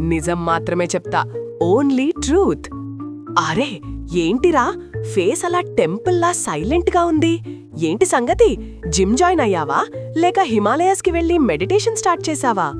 నిజం మాత్రమే చెప్తా. ఓన్లీ ట్రూత్ అరే ఏంటిరా? ఫేస్ అలా టెంపుల్లా సైలెంట్గా ఉంది. ఏంటి సంగతి? జిమ్ జాయిన్ అయ్యావా? లేక హిమాలయాస్కి వెళ్ళి మెడిటేషన్ స్టార్ట్ చేశావా?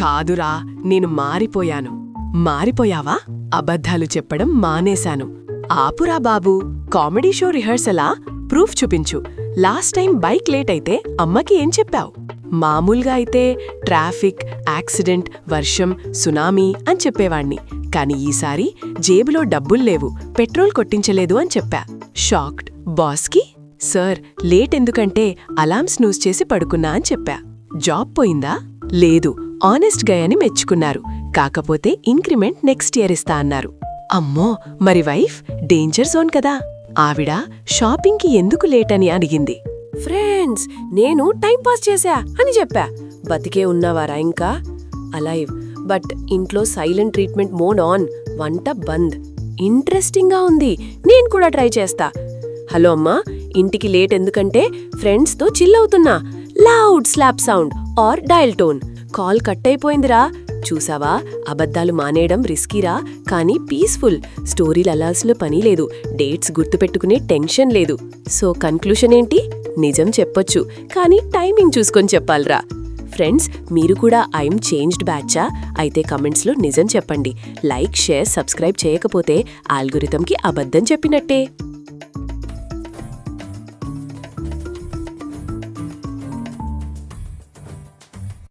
కాదురా నేను మారిపోయాను. మారిపోయావా? అబద్ధాలు చెప్పడం మానేశాను. ఆపురా బాబు కామెడీ షో రిహర్సలా? ప్రూఫ్ చూపించు. లాస్ట్ టైం బైక్ లేట్ అయితే అమ్మకి ఏం చెప్పావు? మామూలుగా అయితే ట్రాఫిక్ యాక్సిడెంట్ వర్షం సునామీ అని చెప్పేవాణ్ణి. కాని ఈసారి జేబులో డబ్బులు లేవు. పెట్రోల్ కొట్టించలేదు అని చెప్పా. షాక్డ్. బాస్కి సార్ లేట్ ఎందుకంటే అలాం స్నూజ్ చేసి పడుకున్నా అని చెప్పా. జాబ్ పోయిందా? లేదు. ఆనెస్ట్ గయని మెచ్చుకున్నారు. కాకపోతే ఇంక్రిమెంట్ నెక్స్ట్ ఇయర్ ఇస్తా అన్నారు. అమ్మో! మరి వైఫ్? డేంజర్ జోన్ కదా. ఆవిడ షాపింగ్కి ఎందుకు లేట్ అని అడిగింది. ఫ్రెండ్స్ నేను టైం పాస్ చేశా అని చెప్పా. బతికే ఉన్నవారా ఇంకా? అలైవ్ బట్ ఇంట్లో సైలెంట్ ట్రీట్మెంట్ మోడ్ ఆన్ వంట బంద్. ఇంట్రెస్టింగ్గా ఉంది. నేను కూడా ట్రై చేస్తా. హలో అమ్మా ఇంటికి లేట్ ఎందుకంటే ఫ్రెండ్స్తో చిల్ అవుతున్నా. Loud slap sound or dial tone call cut అయిపోయిందిరా. చూసావా? అబద్ధాలు మానేయడం రిస్కీరా కానీ పీస్ఫుల్ స్టోరీలు అలాల్సిన పని లేదు. డేట్స్ గుర్తుపెట్టుకునే టెన్షన్ లేదు. సో కన్క్లూషన్ ఏంటి? నిజం చెప్పొచ్చు. కానీ టైమింగ్ చూసుకొని చెప్పాలిరా. ఫ్రెండ్స్ మీరు కూడా ఐఎమ్ చేంజ్డ్ బ్యాచా అయితే కమెంట్స్లో నిజం చెప్పండి. లైక్ షేర్ సబ్స్క్రైబ్ చేయకపోతే ఆల్గురితంకి అబద్ధం చెప్పినట్టే.